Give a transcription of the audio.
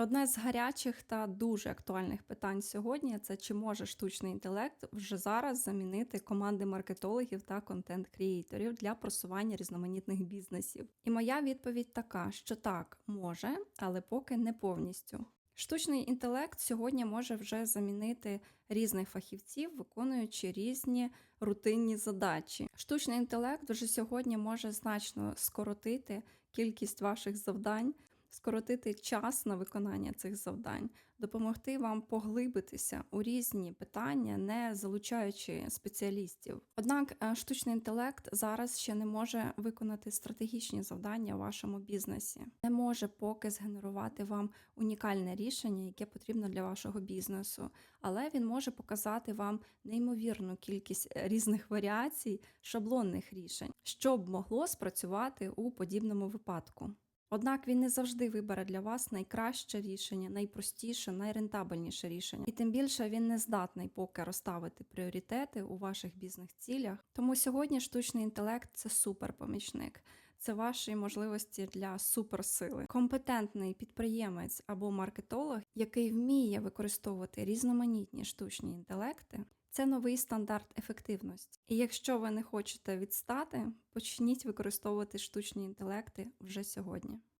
Одне з гарячих та дуже актуальних питань сьогодні це чи може штучний інтелект вже зараз замінити команди маркетологів та контент-крієйторів для просування різноманітних бізнесів. І моя відповідь така, що так, може, але поки не повністю. Штучний інтелект сьогодні може вже замінити різних фахівців, виконуючи різні рутинні задачі. Штучний інтелект вже сьогодні може значно скоротити кількість ваших завдань, скоротити час на виконання цих завдань, допомогти вам поглибитися у різні питання, не залучаючи спеціалістів. Однак е, штучний інтелект зараз ще не може виконати стратегічні завдання у вашому бізнесі, не може поки згенерувати вам унікальне рішення, яке потрібно для вашого бізнесу, але він може показати вам неймовірну кількість е, різних варіацій шаблонних рішень, що б могло спрацювати у подібному випадку. Однак він не завжди вибере для вас найкраще рішення, найпростіше, найрентабельніше рішення, і тим більше він не здатний поки розставити пріоритети у ваших бізнес-цілях. Тому сьогодні штучний інтелект це суперпомічник. Це ваші можливості для суперсили. Компетентний підприємець або маркетолог, який вміє використовувати різноманітні штучні інтелекти, це новий стандарт ефективності. І якщо ви не хочете відстати, почніть використовувати штучні інтелекти вже сьогодні.